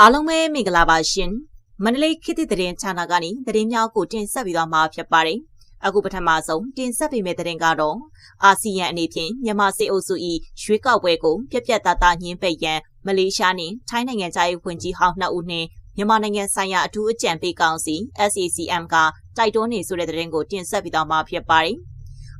အားလုံးပဲမင်္ဂလာပါရှင်မန္တလေးခေတ်သစ်သတင်းဌာနကနေသတင်းများကိုတင်ဆက်ပြီးတော့မှာဖြစ်ပါတယ်အခုပထမဆုံးတင်ဆက်ပေးမယ့်သတင်းကတော့အာဆီယံအနေဖြင့်မြန်မာစစ်အုပ်စု၏ရွေးကောက်ပွဲကိုပြက်ပြက်သားသားညှင်းပယ်ရန်မလေးရှားနှင့်ထိုင်းနိုင်ငံသားရေးဝန်ကြီးဟောင်းနှစ်ဦးနှင့်မြန်မာနိုင်ငံဆိုင်ရာအထူးအကြံပေးကောင်စီ SACM ကတိုက်တွန်းနေဆိုတဲ့သတင်းကိုတင်ဆက်ပြီးတော့မှာဖြစ်ပါတယ်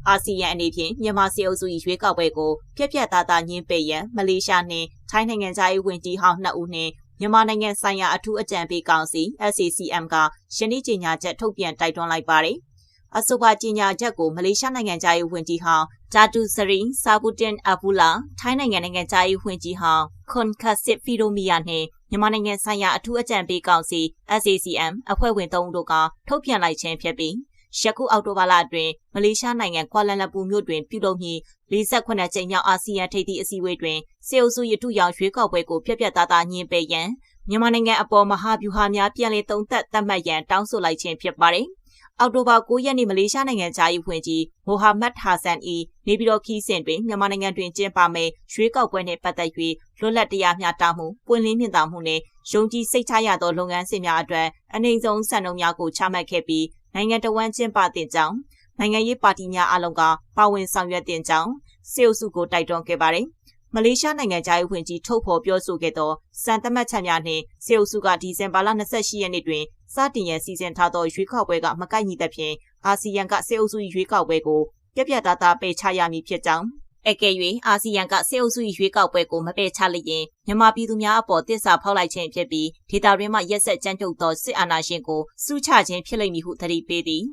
အာဆီယံအနေဖြင့်မြန်မာစစ်အုပ်စု၏ရွေးကောက်ပွဲကိုပြက်ပြက်သားသားညှင်းပယ်ရန်မလေးရှားနှင့်ထိုင်းနိုင်ငံသားရေးဝန်ကြီးဟောင်းနှစ်ဦးနှင့် မြန်မာနိုင်ငံဆိုင်ရာအထူးအကြံပေးကောင်စီ SACM ကယနေ့ကြေညာချက်ထုတ်ပြန်တိုက်တွန်းလိုက်ပါတယ်။အဆိုပါကြေညာချက်ကိုမလေးရှားနိုင်ငံသားရေးဝန်ကြီးဟောင်းဂျာတူစရီဆာဘူတင်အဘူလာထိုင်းနိုင်ငံနိုင်ငံသားရေးဝန်ကြီးဟောင်းခွန်ခတ်စစ်ဖီရိုမီယာနှင့်မြန်မာနိုင်ငံဆိုင်ရာအထူးအကြံပေးကောင်စီ SACM အဖွဲ့ဝင်၃ဦးတို့ကထုတ်ပြန်လိုက်ခြင်းဖြစ်ပြီး ယခုအောက်တိုဘာလအတွင်းမလေးရှားနိုင်ငံကွာလန်လပူမြို့တွင်ပြုလုပ်မည့်48ကြိမ်မြောက်အာဆီယံထိပ်သီးအစည်းအဝေးတွင်စေအုပ်စုရတုရောင်ရွေးကောက်ပွဲကိုဖျက်ပြတ်သားသားညှင်းပယ်ရန်မြန်မာနိုင်ငံအပေါ်မဟာဗျူဟာများပြန်လည်သုံးသပ်သတ်မှတ်ရန်တောင်းဆိုလိုက်ခြင်းဖြစ်ပါတယ်။အောက်တိုဘာ9ရက်နေ့မလေးရှားနိုင်ငံသားရေးဝင်ကြီးမိုဟာမက်ဟာဆန်အီနေပြည်တော်ခီးစဉ်တွင်မြန်မာနိုင်ငံတွင်ကျင်းပမယ့်ရွေးကောက်ပွဲနှင့်ပတ်သက်၍လွတ်လပ်တရားမျှတမှုပွင့်လင်းမြင့်သာမှုနှင့်ယုံကြည်စိတ်ချရသောလုပ်ငန်းစဉ်များအတွက်အနေဆုံးစံနှုန်းများကိုချမှတ်ခဲ့ပြီး နိုင်ငံတော်ဝန်ကျင်းပတဲ့ကြောင်းနိုင်ငံရေးပါတီများအလုံးကပါဝင်ဆောင်ရွက်တဲ့ကြောင်းစေအုပ်စုကိုတိုက်တွန်းခဲ့ပါတယ်။မလေးရှားနိုင်ငံသားရေးဝန်ကြီးထုတ်ဖော်ပြောဆိုခဲ့သောစံတမတ်ချက်များနှင့်စေအုပ်စုကဒီဇင်ဘာလ28ရက်နေ့တွင်စတင်ရန်စီစဉ်ထားသောရွေးကောက်ပွဲကမကိုက်ညီသဖြင့်အာဆီယံကစေအုပ်စုရွေးကောက်ပွဲကိုပြပြသားသားပယ်ချရမည်ဖြစ်ကြောင်း အကယ်၍အာဆီယံကစေအုပ်စုရွေးကောက်ပွဲကိုမပယ်ချလျင်မြန်မာပြည်သူများအပေါ်တစ္ဆာဖောက်လိုက်ခြင်းဖြစ်ပြီးဒေတာရင်းမှရက်ဆက်ကြမ်းကြုတ်သောစစ်အာဏာရှင်ကိုစုချခြင်းဖြစ်လိမ့်မည်ဟုသတိပေးသည်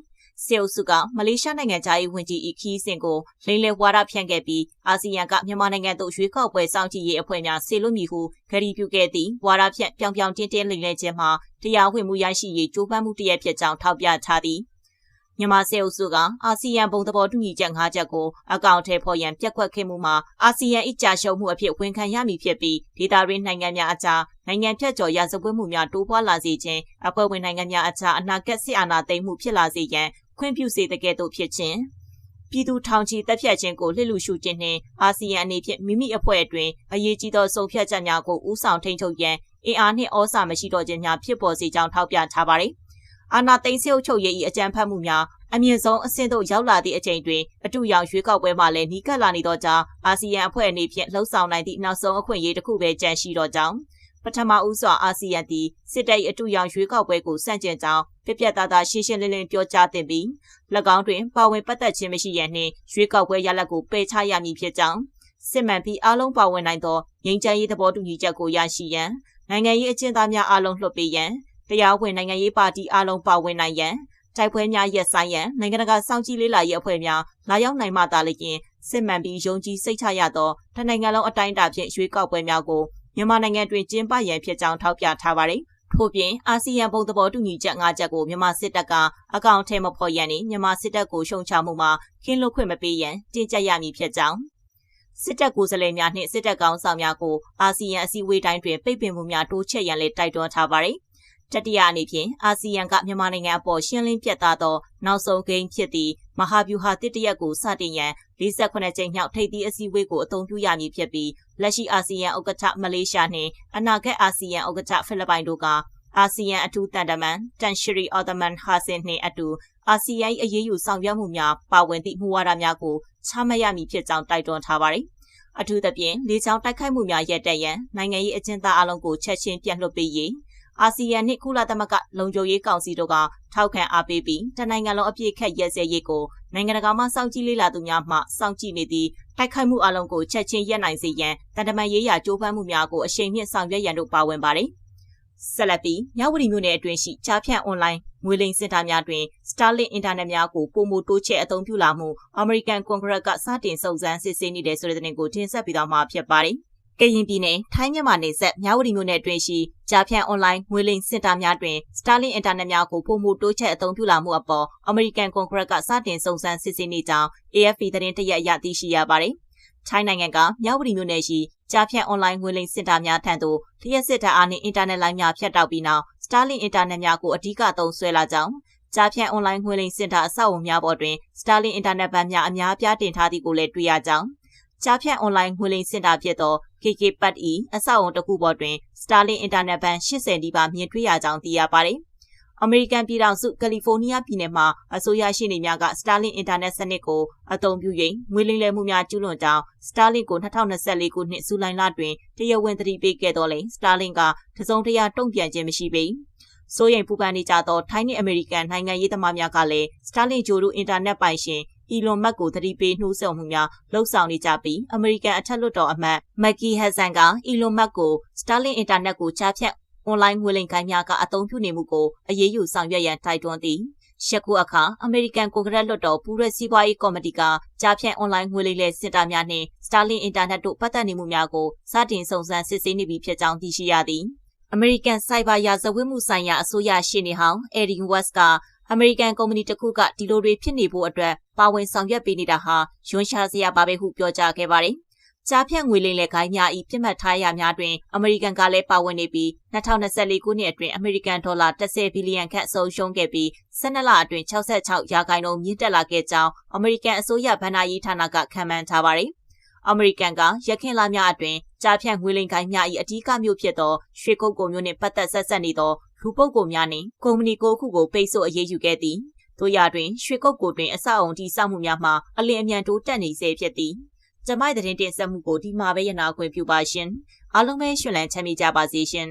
စေအုပ်စုကမလေးရှားနိုင်ငံသားရေးဝန်ကြီးအခီးစင်ကိုလိမ့်လေဝါဒဖြန့်ခဲ့ပြီးအာဆီယံကမြန်မာနိုင်ငံသို့ရွေးကောက်ပွဲစောင့်ကြည့်ရေးအဖွဲ့များဆေလွတ်မည်ဟုကတိပြုခဲ့သည့်ဝါဒဖြန့်ပြောင်ပြောင်တင်းတင်းလိမ့်လေခြင်းမှာတရားဝင်မှုရရှိရေးကြိုးပမ်းမှုတရက်ဖြစ်ကြောင်းထောက်ပြထားသည် မြန်မာစေအုပ်စုကအာဆီယံဘုံသဘောတူညီချက်၅ချက်ကိုအကောင့်ထဲပေါ်ရန်ပြက်ကွက်ခဲ့မှုမှာအာဆီယံအကြရှုံးမှုအဖြစ်ဝန်ခံရမည်ဖြစ်ပြီးဒေတာရင်းနိုင်ငံများအကြားနိုင်ငံဖြတ်ကျော်ရာဇဝတ်မှုများတိုးပွားလာစေခြင်းအဖွဲ့ဝင်နိုင်ငံများအကြားအနာဂတ်စစ်အာဏာသိမ်းမှုဖြစ်လာစေရန်ခွင့်ပြုစေတဲ့ကဲ့သို့ဖြစ်ခြင်းပြည်သူထောင်ချီတပ်ဖြတ်ခြင်းကိုလှစ်လူရှုခြင်းနှင့်အာဆီယံအနေဖြင့်မိမိအဖွဲ့အတွင်းအရေးကြီးသောဆုံးဖြတ်ချက်များကိုဦးဆောင်ထိန်းချုပ်ရန်အင်အားနှင့်ဩစာမရှိတော့ခြင်းများဖြစ်ပေါ်စေကြောင်းထောက်ပြထားပါသည် အာနာသိန်းစေအုပ်ချုပ်ရေး၏အကြံဖတ်မှုများအမြင့်ဆုံးအဆင့်သို့ရောက်လာသည့်အချိန်တွင်အတူရောင်ရွေးကောက်ပွဲမှလည်းနီးကပ်လာနေသောကြောင့်အာဆီယံအဖွဲ့အနေဖြင့်လှုံ့ဆော်နိုင်သည့်နောက်ဆုံးအခွင့်အရေးတစ်ခုပဲကြန့်ရှိတော့ကြောင်းပထမဦးစွာအာဆီယံသည်စစ်တပ်၏အတူရောင်ရွေးကောက်ပွဲကိုစန့်ကျင်ကြောင်းပြပြသားသားရှင်းရှင်းလင်းလင်းပြောကြားသင့်ပြီး၎င်းတွင်ပါဝင်ပတ်သက်ခြင်းမရှိရန်နှင့်ရွေးကောက်ပွဲရလဒ်ကိုပယ်ချရမည်ဖြစ်ကြောင်းစစ်မှန်ပြီးအားလုံးပါဝင်နိုင်သောငြိမ်းချမ်းရေးသဘောတူညီချက်ကိုရရှိရန်နိုင်ငံရေးအကျဉ်းသားများအားလုံးလွှတ်ပေးရန် တရားဝင်နိုင်ငံရေးပါတီအားလုံးပါဝင်နိုင်ရန်တိုက်ပွဲများရက်ဆိုင်ရန်နိုင်ငံတကာစောင့်ကြည့်လေ့လာရေးအဖွဲ့များလာရောက်နိုင်မှသာလျှင်စစ်မှန်ပြီးယုံကြည်စိတ်ချရသောတနိုင်ငံလုံးအတိုင်းအတာဖြင့်ရွေးကောက်ပွဲများကိုမြန်မာနိုင်ငံတွင်ကျင်းပရန်ဖြစ်ကြောင်းထောက်ပြထားပါတယ်။ထို့ပြင်အာဆီယံဘုံသဘောတူညီချက်၅ချက်ကိုမြန်မာစစ်တပ်ကအကောင့်ထဲမဖော်ရန်နှင့်မြန်မာစစ်တပ်ကိုရှုံချမှုမှာခင်းလွတ်ခွင့်မပေးရန်တင်ကြပ်ရမည်ဖြစ်ကြောင်းစစ်တပ်ကိုယ်စားလှယ်များနှင့်စစ်တပ်ကောင်းဆောင်များကိုအာဆီယံအစည်းအဝေးတိုင်းတွင်ပိတ်ပင်မှုများတိုးချဲ့ရန်လည်းတိုက်တွန်းထားပါတယ်။ တတိယအနေဖြင့်အာဆီယံကမြန်မာနိုင်ငံအပေါ်ရှင်းလင်းပြတ်သားသောနောက်ဆုံးဂိမ်းဖြစ်သည့်မဟာဗျူဟာတစ်တရက်ကိုစတင်ရန်48ကြိမ်မြောက်ထိပ်သီးအစည်းအဝေးကိုအသုံးပြုရမည်ဖြစ်ပြီးလက်ရှိအာဆီယံဥက္ကဋ္ဌမလေးရှားနှင့်အနာဂတ်အာဆီယံဥက္ကဋ္ဌဖိလစ်ပိုင်တို့ကအာဆီယံအထူးတန်တမန်တန်ရှရီအော်တမန်ဟာဆင်နှင့်အတူအာဆီယံ၏အရေးယူဆောင်ရွက်မှုများပါဝင်သည့်မူဝါဒများကိုချမှတ်ရမည်ဖြစ်ကြောင်းတိုက်တွန်းထားပါသည်အထူးသဖြင့်လေကြောင်းတိုက်ခိုက်မှုများရပ်တန့်ရန်နိုင်ငံရေးအကျဉ်းသားအလုံးကိုချက်ချင်းပြန်လွှတ်ပေးရေး အာဆီယံနှင့်ကုလသမဂ္ဂလုံခြုံရေးကောင်စီတို့ကထောက်ခံအားပေးပြီးတနိုင်ငံလုံးအပြည့်ခက်ရဲစဲရေးကိုနိုင်ငံတကာမှစောင့်ကြည့်လေ့လာသူများမှစောင့်ကြည့်နေသည့်တိုက်ခိုက်မှုအလုံးကိုချက်ချင်းရပ်နိုင်စေရန်တန်တမန်ရေးရာကြိုးပမ်းမှုများကိုအရှိန်မြင့်ဆောင်ရွက်ရန်တို့ပါဝင်ပါတယ်။ဆက်လက်ပြီးမြဝတီမြို့နယ်အတွင်းရှိကြားဖြန့်အွန်လိုင်းငွေလိမ်စင်တာများတွင် Starlink အင်တာနက်များကိုပုံမတိုးချဲ့အသုံးပြုလာမှု American Congress ကစတင်စုံစမ်းစစ်ဆေးနေတဲ့ဆိုတဲ့သတင်းကိုတင်ဆက်ပေးသွားမှာဖြစ်ပါတယ်။ ကရင်ပြည်နယ်ထိုင်းမြန်မာနယ်စပ်မြဝတီမြို့နယ်အတွင်းရှိကြားဖြန့်အွန်လိုင်းငွေလိမ်စင်တာများတွင် Starlink အင်တာနက်များကိုပုံမှုတိုးချဲ့အသုံးပြုလာမှုအပေါ် American Congress ကစတင်စုံစမ်းစစ်ဆေးနေကြောင်း AFP သတင်းတရက်အရသိရှိရပါတယ်။ထိုင်းနိုင်ငံကမြဝတီမြို့နယ်ရှိကြားဖြန့်အွန်လိုင်းငွေလိမ်စင်တာများထံသို့လျှက်စစ်တပ်အားနှင့်အင်တာနက်လိုင်းများဖြတ်တောက်ပြီးနောက် Starlink အင်တာနက်များကိုအဓိကသုံးစွဲလာကြောင်းကြားဖြန့်အွန်လိုင်းငွေလိမ်စင်တာအဆောက်အုံများပေါ်တွင် Starlink အင်တာနက်ဘဏ်များအများအပြားတင်ထားသည်ကိုလည်းတွေ့ရကြောင်းကြားဖြတ်အွန်လိုင်းငွေလိမ်စင်တာဖြစ်သော KK Pad E အဆောက်အုံတစ်ခုပေါ်တွင် Starlink Internet ဘန်80နီးပါးမြင်တွေ့ရကြောင်းသိရပါတယ်။အမေရိကန်ပြည်ထောင်စုကယ်လီဖိုးနီးယားပြည်နယ်မှာအစိုးရရှိနေများက Starlink Internet စနစ်ကိုအသုံးပြု၍ငွေလိမ်လည်မှုများကျူးလွန်ကြောင်း Starlink ကို2024ခုနှစ်ဇူလိုင်လတွင်တရားဝင်သတိပေးခဲ့တော်လဲ Starlink ကတစုံတရာတုံ့ပြန်ခြင်းမရှိပေ။စိုးရိမ်ပူပန်နေကြသောထိုင်းနှင့်အမေရိကန်နိုင်ငံရေးသမားများကလည်း Starlink ဂျိုဒိုအင်တာနက်ပိုင်ရှင် အီလွန်မတ်ကိုသတိပေးနှိုးဆော်မှုများလှုံ့ဆော်နေကြပြီးအမေရိကန်အထက်လွှတ်တော်အမတ်မက်ကီဟက်ဆန်ကအီလွန်မတ်ကို Starlink အင်တာနက်ကိုချားဖြတ်အွန်လိုင်းငွေလိမ်ကိုင်းများကအသုံးပြုနေမှုကိုအရေးယူဆောင်ရွက်ရန်တိုက်တွန်းသည်ရှက်ကူအခါအမေရိကန်ကွန်ဂရက်လွှတ်တော်ပူးရဲစီးပွားရေးကော်မတီကကြားဖြတ်အွန်လိုင်းငွေလိမ်လေစင်တာများနှင့် Starlink အင်တာနက်တို့ပတ်သက်နေမှုများကိုစတင်စုံစမ်းစစ်ဆေးနေပြီဖြစ်ကြောင်းသိရှိရသည်အမေရိကန်စိုက်ဘာရာဇဝတ်မှုဆိုင်ရာအစိုးရရှေ့နေဟောင်းအယ်ဒီဝက်စ်က အမေရိကန်ကုမ္ပဏီတစ်ခုကဒီလိုတွေဖြစ်နေဖို့အတွက်ပါဝင်ဆောင်ရွက်ပေးနေတာဟာယွန်းရှာစရာပါပဲဟုပြောကြားခဲ့ပါတယ်။ကြားဖြတ်ငွေလိမ်လက်ကိုင်းများဤပြစ်မှတ်ထားရများတွင်အမေရိကန်ကလည်းပါဝင်နေပြီး2024ခုနှစ်အတွင်းအမေရိကန်ဒေါ်လာ10ဘီလီယံခန့်အဆုံးရှုံးခဲ့ပြီး12လအတွင်း66ရာခိုင်နှုန်းမြင့်တက်လာခဲ့ကြောင်းအမေရိကန်အစိုးရဗဏ္ဍာရေးဌာနကခန့်မှန်းထားပါတယ်။အမေရိကန်ကရခင်လများအတွင်းကြားဖြတ်ငွေလိမ်ကိုင်းများ၏အ धिक မျိုးဖြစ်သောရွှေကုတ်ကုံမျိုးနှင့်ပတ်သက်ဆက်ဆက်နေသော လူပုဂ္ဂိုလ်များနှင့်ကုမ္ပဏီကိုခုကိုပိတ်ဆို့အရေးယူခဲ့သည်တို့ရတွင်ရွှေကုတ်ကိုတွင်အဆောက်အုံတိစောက်မှုများမှာအလင်းအမြန်တိုးတက်နေစေဖြစ်သည်ကျမိုက်တဲ့တင်ဆက်မှုကိုဒီမှာပဲရနာခွင့်ပြုပါရှင်အားလုံးပဲရှင်လန်းချမ်းမြေကြပါစေရှင်